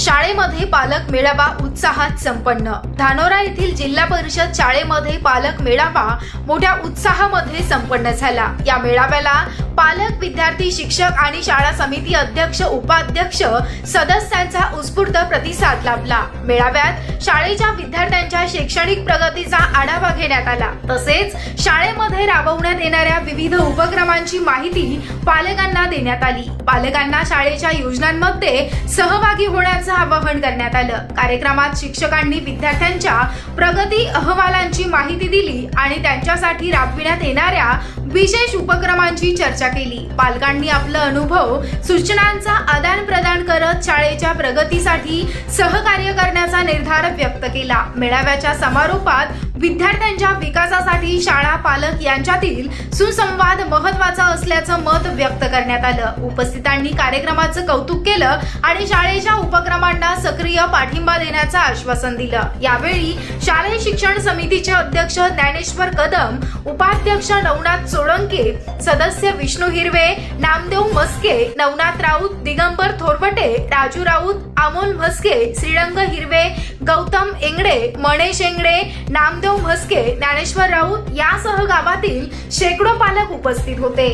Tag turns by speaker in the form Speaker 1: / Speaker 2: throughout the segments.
Speaker 1: शाळेमध्ये पालक मेळावा उत्साहात संपन्न. धानोरा येथील जिल्हा परिषद शाळेमध्ये पालक मेळावा मोठ्या उत्साहामध्ये संपन्न झाला. या मेळाव्याला पालक विद्यार्थी शिक्षक आणि शाळा समिती अध्यक्ष उपाध्यक्ष सदस्यांचा उत्स्फूर्त प्रतिसाद लाभला. मेळाव्यात शाळेच्या विद्यार्थ्यांच्या शैक्षणिक प्रगतीचा आढावा घेण्यात आला. तसेच शाळेमध्ये राबवण्यात येणाऱ्या विविध उपक्रमांची माहिती पालकांना देण्यात आली. पालकांना शाळेच्या योजनांमध्ये सहभागी होण्याचं आवाहन करण्यात आलं. कार्यक्रमात शिक्षकांनी विद्यार्थ्यांच्या प्रगती अहवालांची माहिती दिली आणि त्यांच्यासाठी राबविण्यात येणाऱ्या विशेष उपक्रमांची चर्चा केली. पालकांनी आपला अनुभव सूचनांचा आदान प्रदान करत शाळेच्या प्रगतीसाठी सहकार्य करण्याचा निर्धार व्यक्त केला. मेळाव्याच्या समारोपात विद्यार्थ्यांच्या विकासासाठी शाळा पालक यांच्यातील सुसंवाद महत्त्वाचा असल्याचं मत व्यक्त करण्यात आलं. उपस्थितांनी कार्यक्रमाचं कौतुक केलं आणि शाळेच्या उपक्रमांना सक्रिय पाठिंबा देण्याचं आश्वासन दिलं. यावेळी शालेय शिक्षण समितीचे अध्यक्ष ज्ञानेश्वर कदम उपाध्यक्ष नवनाथ सोळंके सदस्य विष्णू हिरवे नामदेव मस्के नवनाथ राऊत दिगंबर थोरवटे राजू राऊत अमोल म्हस्के श्रीरंग हिरवे गौतम एंगडे मणेश एंगडे नामदेव म्हस्के ज्ञानेश्वर राऊत यासह गावातील शेकडो पालक उपस्थित होते.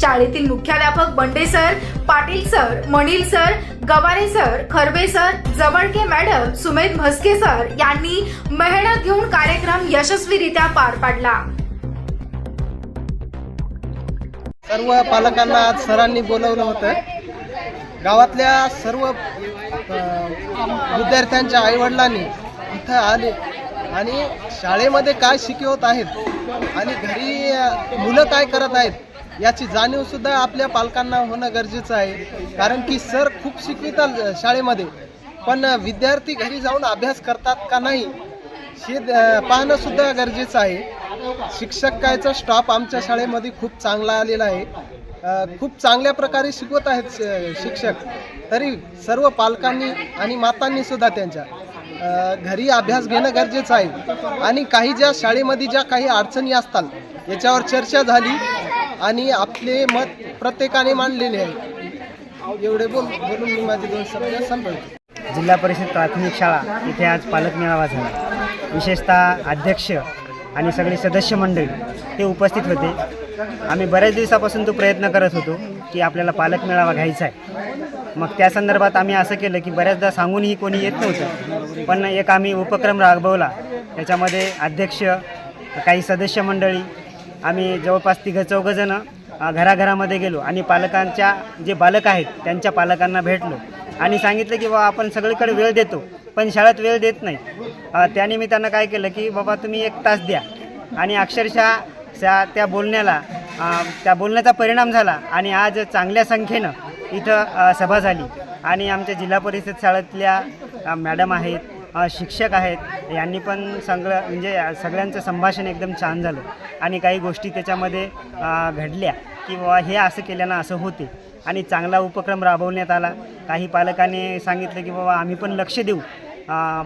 Speaker 1: शाळेतील मुख्याध्यापक Bande sir Patil sir Manil sir Gaware sir Kharbe sir Jawalke madam Sumedh Mhaske sir यांनी मेहनत घेऊन कार्यक्रम यशस्वीरित्या पार पाडला.
Speaker 2: सर्व पालकांना आज सरांनी बोलवलं होतं. गावातल्या सर्व विद्यार्थ्यांच्या आईवडिलांनी इथं आले आणि शाळेमध्ये काय शिकवत आहेत आणि घरी मुलं काय करत आहेत याची जाणीव सुद्धा आपल्या पालकांना होणं गरजेचं आहे. कारण की सर खूप शिकवितात शाळेमध्ये पण विद्यार्थी घरी जाऊन अभ्यास करतात का नाही हे पाहणं सुद्धा गरजेचं आहे. शिक्षक कायचा स्टॉप आमच्या शाळेमध्ये खूप चांगला आलेला आहे. खूप चांगल्या प्रकारे शिकवत आहेत शिक्षक. तरी सर्व पालकांनी आणि मातांनी सुद्धा त्यांच्या घरी अभ्यास घेणं गरजेचं आहे. आणि काही ज्या शाळेमध्ये ज्या काही अडचणी असतात याच्यावर चर्चा झाली. आणि आपले मत प्रत्येकाने मांडलेले आहे. एवढे बोल बोलून मी माझे दोन शब्द संपवतो.
Speaker 3: जिल्हा परिषद प्राथमिक शाळा इथे आज पालक मेळावा झाला. विशेषतः अध्यक्ष आणि सगळे सदस्य मंडळी ते उपस्थित होते. आम्ही बऱ्याच दिवसापासून तो प्रयत्न करत होतो की आपल्याला पालक मेळावा घ्यायचा आहे. मग त्या संदर्भात आम्ही असं केलं की बऱ्याचदा सांगूनही कोणी येत नव्हतं. पण एक आम्ही उपक्रम राबवला. त्याच्यामध्ये अध्यक्ष काही सदस्य मंडळी आम्ही जवळपास तिघं चौघंजणं घराघरामध्ये गेलो आणि पालकांच्या जे बालक आहेत त्यांच्या पालकांना भेटलो. आणि सांगितलं की बाबा आपण सगळीकडे वेळ देतो पण शाळेत वेळ देत नाही. त्यानिमित्तानं काय केलं की बाबा तुम्ही एक तास द्या. आणि अक्षरशः त्या त्या बोलण्याला त्या बोलण्याचा परिणाम झाला आणि आज चांगल्या संख्येनं इथं सभा झाली. आणि आमच्या जिल्हा परिषद शाळेतल्या मॅडम आहेत शिक्षक आहेत. यांनी पण सगळं म्हणजे सगळ्यांचं संभाषण एकदम छान झालं. आणि काही गोष्टी त्याच्यामध्ये घडल्या की बाबा हे असं केल्यानं असं होते. आणि चांगला उपक्रम राबवण्यात आला. काही पालकांनी सांगितलं की बाबा आम्ही पण लक्ष देऊ.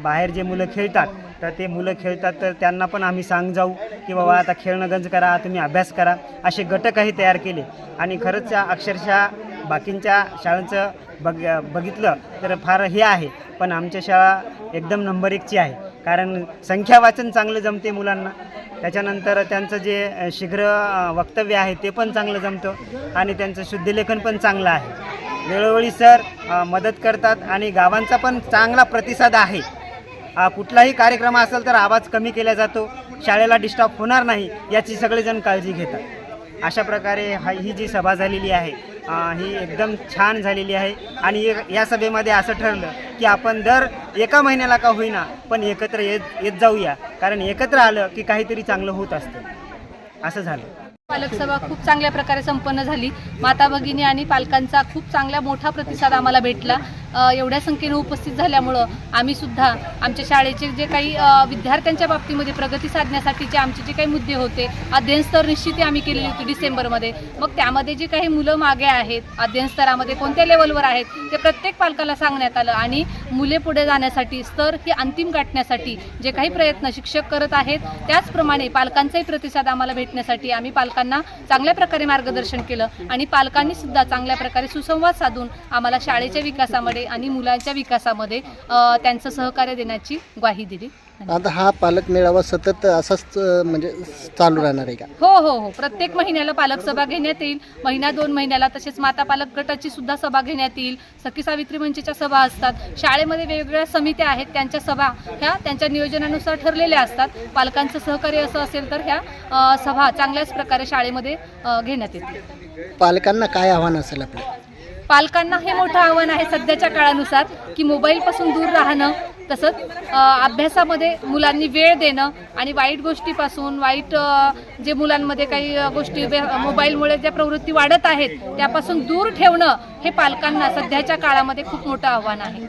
Speaker 3: बाहेर जे मुलं खेळतात तर ते मुलं खेळतात तर त्यांना पण आम्ही सांग जाऊ की बाबा आता खेळणं गंज करा तुम्ही अभ्यास करा. असे घटकही तयार केले. आणि खरंच अक्षरशः बाकींच्या शाळांचं बघ बघितलं तर फार हे आहे. पण आमच्या शाळा एकदम नंबर एकची आहे. कारण संख्या वाचन चांगलं जमते मुलांना. त्याच्यानंतर त्यांचं जे शीघ्र वक्तव्य आहे ते पण चांगलं जमतं आणि त्यांचं शुद्धलेखन पण चांगलं आहे. वेळोवेळी सर मदत करतात आणि गावांचा पण चांगला प्रतिसाद आहे. कुठलाही कार्यक्रम असेल तर आवाज कमी केला जातो. शाळेला डिस्टर्ब होणार नाही याची सगळेजण काळजी घेतात. अशा प्रकारे हा ही जी सभा झालेली आहे ही एकदम छान झालेली आहे. आणि एक- या सभेमध्ये असं ठरलं की आपण दर एका महिन्याला का होईना पण एकत्र येत येत जाऊया. कारण एकत्र आलं की काहीतरी चांगलं होत असतं. असं झालं.
Speaker 4: पालक सभा खूप चांगल्या प्रकारे संपन्न झाली. माता भगिनी आणि पालकांचा खूप चांगला मोठा प्रतिसाद आम्हाला भेटला. एवढ्या संख्येनं उपस्थित झाल्यामुळं आम्ही सुद्धा आमच्या शाळेचे जे काही विद्यार्थ्यांच्या बाबतीमध्ये प्रगती साधण्यासाठीचे आमचे जे काही मुद्दे होते अध्ययन स्तर निश्चिती आम्ही केलेली होती डिसेंबरमध्ये. मग त्यामध्ये जे काही मुलं मागे आहेत अध्ययन स्तरामध्ये कोणत्या लेवलवर आहेत ते प्रत्येक पालकाला सांगण्यात आलं आणि मुले पुढे जाण्यासाठी स्तर ही अंतिम गाठण्यासाठी जे काही प्रयत्न शिक्षक करत आहेत त्याचप्रमाणे पालकांचाही प्रतिसाद आम्हाला भेटण्यासाठी आम्ही पालकांना चांगल्या प्रकारे मार्गदर्शन केलं आणि पालकांनी सुद्धा चांगल्या प्रकारे सुसंवाद साधून आम्हाला शाळेच्या विकासामध्ये आणि मुलांच्या विकासामध्ये त्यांचं सहकार्य देण्याची ग्वाही दिली.
Speaker 5: आता हा पालक मेळावा सतत असाच म्हणजे चालू राहणार आहे का?
Speaker 4: हो हो हो. प्रत्येक महिन्याला पालक सभा घेण्यात येईल. महिना दोन महिन्याला तसेच माता पालक गटाची सुद्धा सभा घेण्यात येईल. सखी सावित्री मंचच्या सभा असतात. शाळेमध्ये वेगवेगळ्या समित्या आहेत. त्यांच्या सभा ह्या त्यांच्या नियोजनानुसार ठरलेल्या असतात. पालकांचं सहकार्य असं असेल तर ह्या सभा चांगल्याच प्रकारे शाळेमध्ये घेण्यात येतील.
Speaker 5: पालकांना काय आव्हान असेल आपलं?
Speaker 4: पालकांना हे मोठं आव्हान आहे सध्याच्या काळानुसार की मोबाईलपासून दूर राहणं तसंच अभ्यासामध्ये मुलांनी वेळ देणं आणि वाईट गोष्टीपासून वाईट जे मुलांमध्ये काही गोष्टी मोबाईलमुळे ज्या प्रवृत्ती वाढत आहेत त्यापासून दूर ठेवणं हे पालकांना सध्याच्या काळामध्ये खूप मोठं आव्हान आहे.